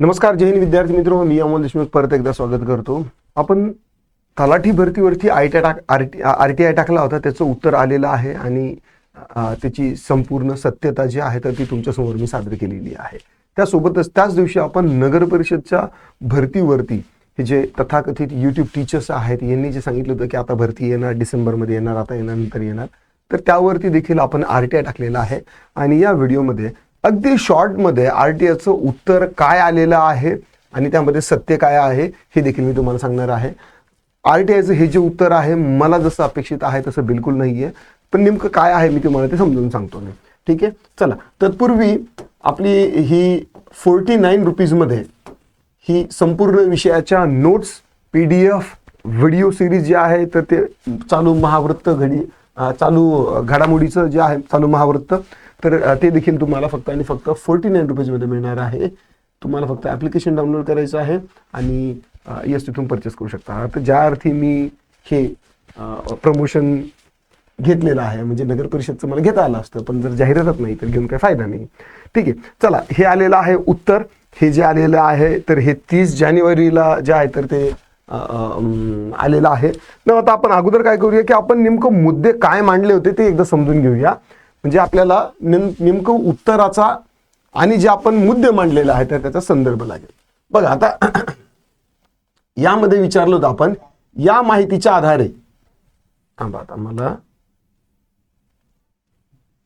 नमस्कार जैन विद्यार्थी मित्र. मी अमोल देशमुख परत एकदा स्वागत करतो. आपण तलाठी भरतीवरती आय टी टाक R T R T I टाकला होता त्याचं उत्तर आलेलं आहे आणि त्याची संपूर्ण सत्यता जी आहे तर ती तुमच्यासमोर मी सादर केलेली आहे. त्यासोबतच त्याच दिवशी आपण नगर परिषदच्या भरतीवरती हे जे तथाकथित यूट्यूब टीचर्स आहेत यांनी जे सांगितलं होतं की आता भरती येणार डिसेंबरमध्ये येणार आता येणार नंतर येणार तर त्यावरती देखील आपण आर टी आय टाकलेला आहे. आणि या व्हिडिओमध्ये अगदी शॉर्टमध्ये आर टी आयचं उत्तर काय आलेलं आहे आणि त्यामध्ये सत्य काय आहे हे देखील मी तुम्हाला सांगणार आहे. आर टी आयचं हे जे उत्तर आहे मला जसं अपेक्षित आहे तसं बिलकुल नाही आहे पण नेमकं काय आहे मी तुम्हाला ते समजून सांगतो मी. ठीक आहे? चला. तत्पूर्वी आपली ही फोर्टी नाईन रुपीजमध्ये ही संपूर्ण विषयाच्या notes P D F video series जे आहे तर ते चालू महावृत्त घडी चालू घडामोडीचं जे आहे चालू महावृत्त तर ते देखील तुम्हाला फक्त आणि फक्त फोर्टी नाईन रुपीजमध्ये मिळणार आहे. तुम्हाला फक्त ॲप्लिकेशन डाउनलोड करायचं आहे आणि येस तिथून परचेस करू शकता. तर ज्या अर्थी मी हे प्रमोशन घेतलेलं आहे म्हणजे नगर परिषदचं मला घेता आलं असतं पण जर जाहिरातच नाही तर घेऊन काही फायदा नाही. ठीक आहे चला हे आलेलं आहे उत्तर. हे जे आलेलं आहे तर हे तीस जानेवारीला जे आहे तर ते आलेलं आहे. न आता आपण अगोदर काय करूया की आपण नेमकं मुद्दे काय मांडले होते ते एकदा समजून घेऊया. म्हणजे आपल्याला नेम नेमकं उत्तराचा आणि जे आपण मुद्दे मांडलेले आहेत तर त्याचा संदर्भ लागेल. बघा आता यामध्ये विचारलो होतं आपण या माहितीच्या आधारे थांबा आता मला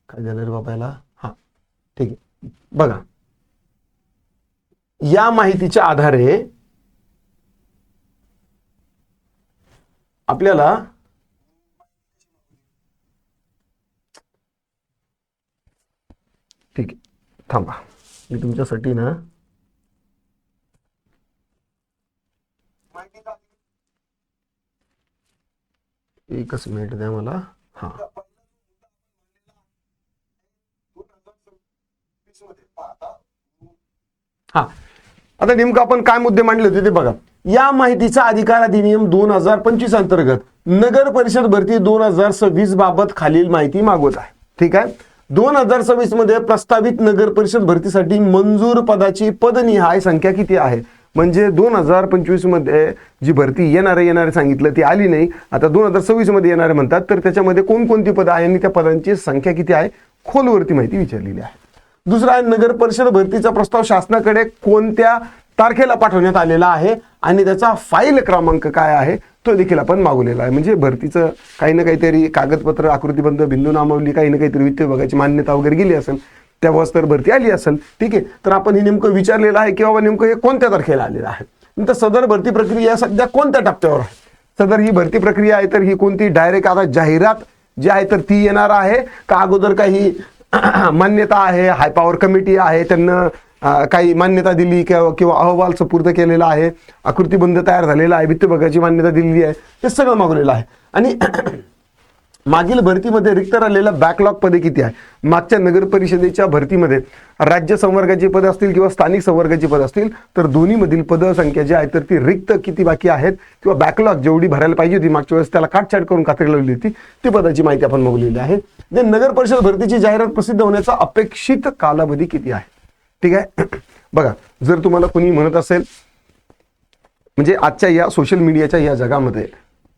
काय झालं रे बाबायला? हा ठीक आहे. बघा. या माहितीच्या आधारे आपल्याला ठीक आहे थांबा. मी तुमच्यासाठी ना एकच मिनिट द्या मला. हा. हा. आता नेमकं आपण काय मुद्दे मांडले होते ते बघा. या माहितीचा अधिकार अधिनियम दोन हजार पंचवीस अंतर्गत नगर परिषद भरती दोन हजार सव्वीस बाबत खालील माहिती मागवत आहे. ठीक आहे? दोन हजार सव्वीसमध्ये प्रस्तावित नगर परिषद भरतीसाठी मंजूर पदाची पदनिहाय संख्या किती आहे? म्हणजे दोन हजार पंचवीसमध्ये जी भरती येणारे येणारे सांगितलं ती आली नाही. आता दोन हजार सव्वीसमध्ये येणारे म्हणतात तर त्याच्यामध्ये कोणकोणती पदं आहे आणि त्या पदांची संख्या किती आहे? खोलवरती माहिती विचारलेली आहे. दुसरा आहे नगर परिषद भरतीचा प्रस्ताव शासनाकडे कोणत्या तारखेला पाठवण्यात आलेला आहे? आणि त्याचा फाईल क्रमांक काय आहे? तो देखील आपण मागवलेला आहे. म्हणजे भरतीचं काही ना काहीतरी कागदपत्र आकृतीबंध बिंदू नामावली काही ना काहीतरी वित्त विभागाची मान्यता वगैरे गेली असेल तेव्हाच तर भरती आली असेल ठीक आहे. तर आपण हे नेमकं विचारलेलं आहे की बाबा नेमकं हे कोणत्या तारखेला आलेलं आहे? नंतर सदर भरती प्रक्रिया सध्या कोणत्या टप्प्यावर आहे? सदर ही भरती प्रक्रिया आहे तर ही कोणती डायरेक्ट आता जाहिरात जी आहे तर ती येणार आहे. का अगोदर काही मान्यता आहे हाय पॉवर कमिटी आहे त्यांना काही मान्यता दिली किंवा किंवा अहवाल सुपूर्द केलेला आहे आकृतीबंध तयार झालेला आहे वित्त मान्यता दिलेली आहे हे सगळं मागवलेलं आहे. आणि मागील भरतीमध्ये रिक्त राहिलेल्या बॅकलॉग पदे किती आहे? मागच्या नगर परिषदेच्या भरतीमध्ये राज्य संवर्गाची पदं असतील किंवा स्थानिक संवर्गाची पदं असतील तर दोन्हीमधील पदं संख्या जी आहे तर ती रिक्त किती बाकी आहेत? किंवा बॅकलॉग जेवढी भरायला पाहिजे होती मागच्या वेळेस त्याला काटछाट करून कात्री लावली होती ती पदाची माहिती आपण मागवलेली आहे. नगर परिषद भरतीची जाहिरात प्रसिद्ध होण्याचा अपेक्षित कालावधी किती आहे? ठीक आहे? बघा जर तुम्हाला कोणी म्हणत असेल म्हणजे आजच्या या सोशल मीडियाच्या या जगामध्ये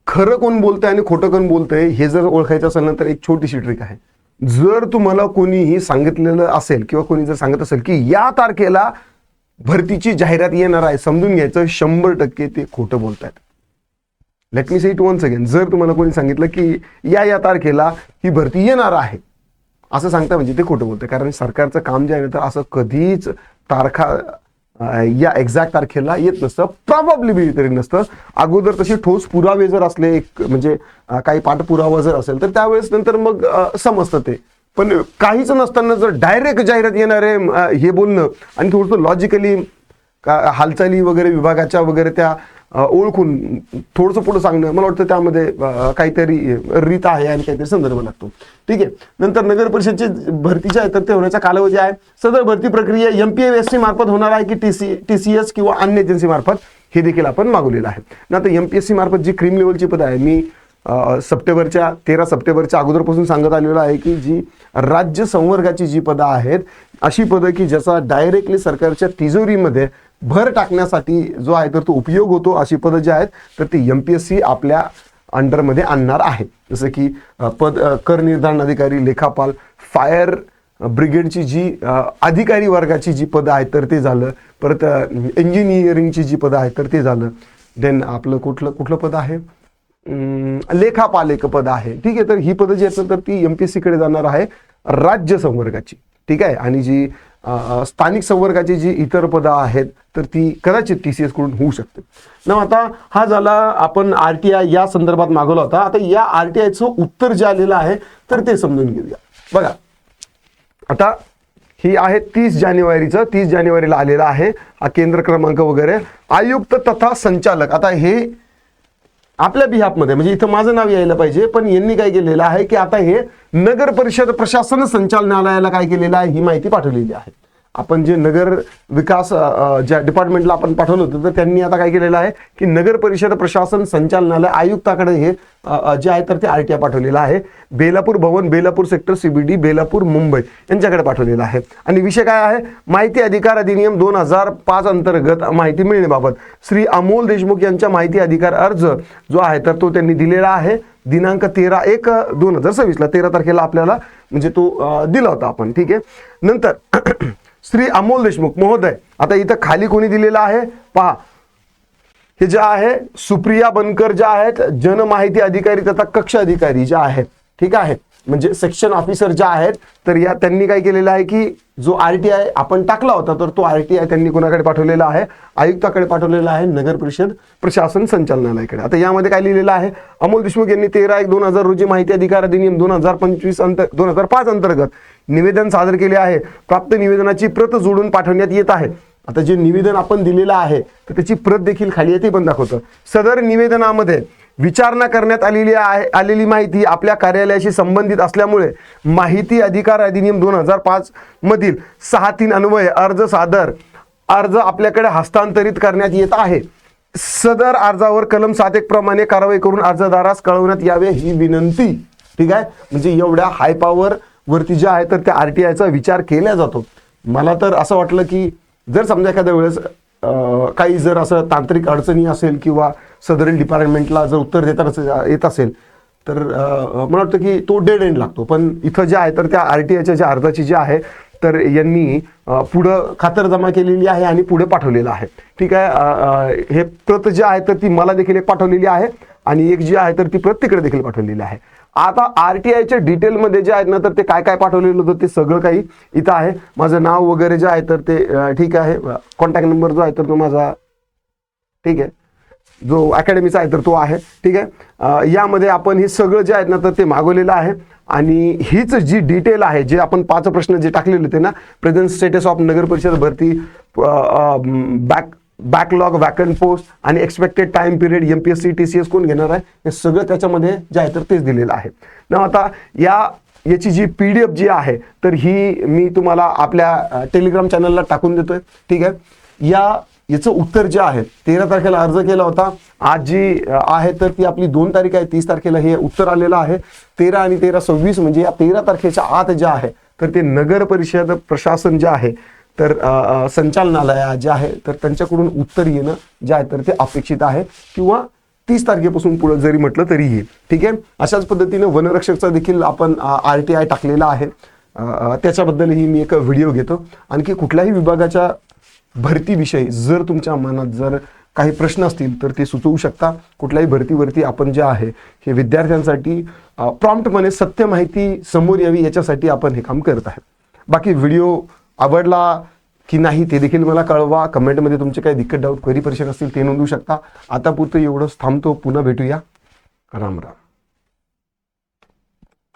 खरं कोण बोलतंय आणि खोटं कोण बोलतंय हे जर ओळखायचं असेल ना तर एक छोटीशी ट्रिक आहे. जर तुम्हाला कोणीही सांगितलेलं असेल किंवा कोणी जर सांगत असेल की या तारखेला भरतीची जाहिरात येणार आहे समजून घ्यायचं शंभर टक्के ते खोटं बोलतायत. Let me say it once again जर तुम्हाला कोणी सांगितलं की या या तारखेला ही भरती येणार आहे असं सांगता म्हणजे ते खोटं बोलतं कारण सरकारचं काम जे आहे ना तर असं कधीच तारखा या एक्झॅक्ट तारखेला येत नसतं. प्रॉब्ली तरी नसतं. अगोदर तसे ठोस पुरावे जर असले एक म्हणजे काही पाठपुरावा जर असेल तर त्यावेळेस नंतर मग समजतं ते. पण काहीच नसताना जर डायरेक्ट जाहिरात येणार आहे हे बोलणं आणि थोडंसं लॉजिकली का हालचाली वगैरे विभागाच्या वगैरे त्या ओळखून थोडंसं पुढं सांगणं मला वाटतं त्यामध्ये काहीतरी रीत आहे आणि काहीतरी संदर्भ लागतो. ठीक आहे. नंतर नगर परिषदची भरतीच्या आहे तर ते होण्याचा कालावधी आहे. सदर भरती प्रक्रिया एम पी एस सी मार्फत होणार आहे की T C T C S किंवा अन्य एजन्सी मार्फत हे देखील आपण मागवलेलं आहे. ना आता एम पी एस सी मार्फत जी क्रीम लेवलची पदं आहे मी सप्टेंबरच्या तेरा सप्टेंबरच्या अगोदरपासून सांगत आलेलं आहे की जी राज्य संवर्गाची जी पदं आहेत अशी पदं की ज्याचा डायरेक्टली सरकारच्या तिजोरीमध्ये भर टाकण्यासाठी जो आहे तर तो उपयोग होतो अशी पदं जी आहेत तर ती एम पी एस सी आपल्या अंडरमध्ये आणणार आहे. जसं की पद कर निर्धारण अधिकारी लेखापाल फायर ब्रिगेडची जी अधिकारी वर्गाची जी पदं आहेत तर ते झालं. परत इंजिनिअरिंगची जी पदं आहेत तर ते झालं. देन आपलं कुठलं कुठलं पद आहे? अं, पद आहे. ठीक आहे तर ही पदं जी असेल तर ती एम पी एस सीकडे जाणार आहे राज्य संवर्गाची. ठीक आहे आणि जी स्थानिक संवर्गाची जी इतर पदं आहेत तर ती कदाचित टी सी एसकडून होऊ शकते ना आता हा झाला आपण आर टी आय या संदर्भात मागवला होता. आता या आर टी आयचं उत्तर जे आलेलं आहे तर ते समजून घेऊया. बघा आता ही आहे तीस जानेवारीचं तीस जानेवारीला आलेलं आहे हा केंद्र क्रमांक वगैरे. आयुक्त तथा संचालक आता हे आपल्या बिहापमध्ये म्हणजे इथं माझं नाव यायला पाहिजे पण यांनी काय केलेलं आहे की आता हे नगर परिषद प्रशासन संचालनालयाला काय केलेलं आहे ही माहिती पाठवलेली आहे. आपण जे नगर विकास ज्या डिपार्टमेंटला आपण पाठवलं होतं तर त्यांनी आता काय केलेलं आहे की नगर परिषद प्रशासन संचालनालय आयुक्ताकडे हे जे आहे तर ते आर टी आय पाठवलेलं आहे. बेलापूर भवन बेलापूर सेक्टर सीबीडी बेलापूर मुंबई यांच्याकडे पाठवलेलं आहे. आणि विषय काय आहे? माहिती अधिकार अधिनियम दोन हजार पाच अंतर्गत माहिती मिळण्याबाबत. श्री अमोल देशमुख यांच्या माहिती अधिकार अर्ज जो आहे तर तो त्यांनी दिलेला आहे. दिनांक तेरा एक दोन हजार सव्वीसला तेरा तारखेला आपल्याला म्हणजे तो दिला होता आपण ठीक आहे? नंतर श्री अमोल देशमुख महोदय. आता इथं खाली कोणी दिलेलं आहे? पहा. हे जे आहे सुप्रिया बनकर ज्या आहेत जनमाहिती अधिकारी तथा कक्ष अधिकारी ज्या आहेत ठीक आहे? म्हणजे सेक्शन ऑफिसर ज्या आहेत तर या त्यांनी काय केलेलं आहे की जो आर टी आय आपण टाकला होता तर तो आर टी आय त्यांनी कोणाकडे पाठवलेला आहे? आयुक्ताकडे पाठवलेला आहे नगर परिषद प्रशासन संचालनालयाकडे. आता यामध्ये काय लिहिलेलं आहे? अमोल देशमुख यांनी तेरा एक दोन हजार रोजी माहिती अधिकार अधिनियम दोन हजार पंचवीस अंतर दोन हजार पाच अंतर्गत निवेदन सादर केले आहे. प्राप्त निवेदनाची प्रत जोडून पाठवण्यात येत आहे. आता जे निवेदन आपण दिलेलं आहे तर त्याची प्रत देखील खाली आहे ते पण दाखवतं. सदर निवेदनामध्ये विचारणा करण्यात आलेली आहे आलेली माहिती आपल्या कार्यालयाशी संबंधित असल्यामुळे माहिती अधिकार अधिनियम दोन हजार पाचमधील सहा तीन अन्वय अर्ज सादर अर्ज आपल्याकडे हस्तांतरित करण्यात येत आहे. सदर अर्जावर कलम सात एक प्रमाणे कारवाई करून अर्जदारास कळवण्यात यावे ही विनंती. ठीक आहे? म्हणजे एवढ्या हाय पॉवर वरती जे आहे तर त्या आर टी आयचा विचार केला जातो. मला तर असं वाटलं की जर समजा एखाद्या वेळेस काही जर असं तांत्रिक अडचणी असेल किंवा सदरील डिपार्टमेंटला जर उत्तर देताना येत असेल तर मला वाटतं की तो डेड एंड लागतो. पण इथं जे आहे तर त्या आर टी आयच्या ज्या अर्जाची जी आहे तर यांनी पुढं खातर जमा केलेली आहे आणि पुढे पाठवलेलं आहे. ठीक आहे हे प्रत जे आहे तर ती मला देखील एक पाठवलेली आहे आणि एक जी आहे तर ती प्रत तिकडे देखील पाठवलेली आहे. आता आर टी आयच्या डिटेलमध्ये जे आहेत ना तर ते काय काय पाठवलेलं होतं ते सगळं काही इथं आहे. माझं नाव वगैरे जे आहे तर ते ठीक आहे. कॉन्टॅक्ट नंबर जो आहे तर तो माझा ठीक आहे. जो अकॅडमीचा आहे तर तो आहे ठीक आहे. यामध्ये आपण हे सगळं जे आहेत ना तर ते मागवलेलं आहे. आणि हीच जी डिटेल आहे जे आपण पाच प्रश्न जे टाकलेले होते ना प्रेझेंट स्टेटस ऑफ नगर परिषद भरती बॅक बॅकलॉग वॅकंट पोस्ट आणि expected time period M P S C T C S कोण घेणार आहे? हे सगळं त्याच्यामध्ये जे आहे तर तेच दिलेलं आहे. ना आता या याची जी पी डी एफ जी आहे तर ही मी तुम्हाला आपल्या टेलिग्राम चॅनलला टाकून देतोय. ठीक आहे? या याचं उत्तर जे आहे तेरा तारखेला अर्ज केला होता. आज जी आहे तर ती आपली दोन तारीख आहे तीस तारखेला हे उत्तर आलेलं आहे. तेरा आणि तेरा सव्वीस म्हणजे या तेरा तारखेच्या आत जे आहे तर ते नगर परिषद प्रशासन जे आहे तर संचालनालया संचालनालय जे आहे तर त्यांच्याकडून उत्तर येणं जे आहे तर ते अपेक्षित आहे. किंवा तीस तारखेपासून पुढे जरी म्हटलं तरी येईल ठीक आहे? अशाच पद्धतीने वनरक्षकचा देखील आपण आर टी आय टाकलेला आहे. त्याच्याबद्दलही मी एक व्हिडिओ घेतो. आणखी कुठल्याही विभागाच्या भरतीविषयी जर तुमच्या मनात जर काही प्रश्न असतील तर ते सुचवू शकता. कुठल्याही भरतीवरती आपण जे आहे हे विद्यार्थ्यांसाठी प्रॉम्प्टपणे सत्य माहिती समोर यावी याच्यासाठी आपण हे काम करत आहे. बाकी व्हिडिओ आवडला की नाही ते देखील मला कळवा. कमेंटमध्ये तुमचे काही दिक्कत डाऊट क्वेरी परीक्षक असतील ते नोंदवू शकता. आता पुरतं एवढंच थांबतो. पुन्हा भेटूया. राम राम.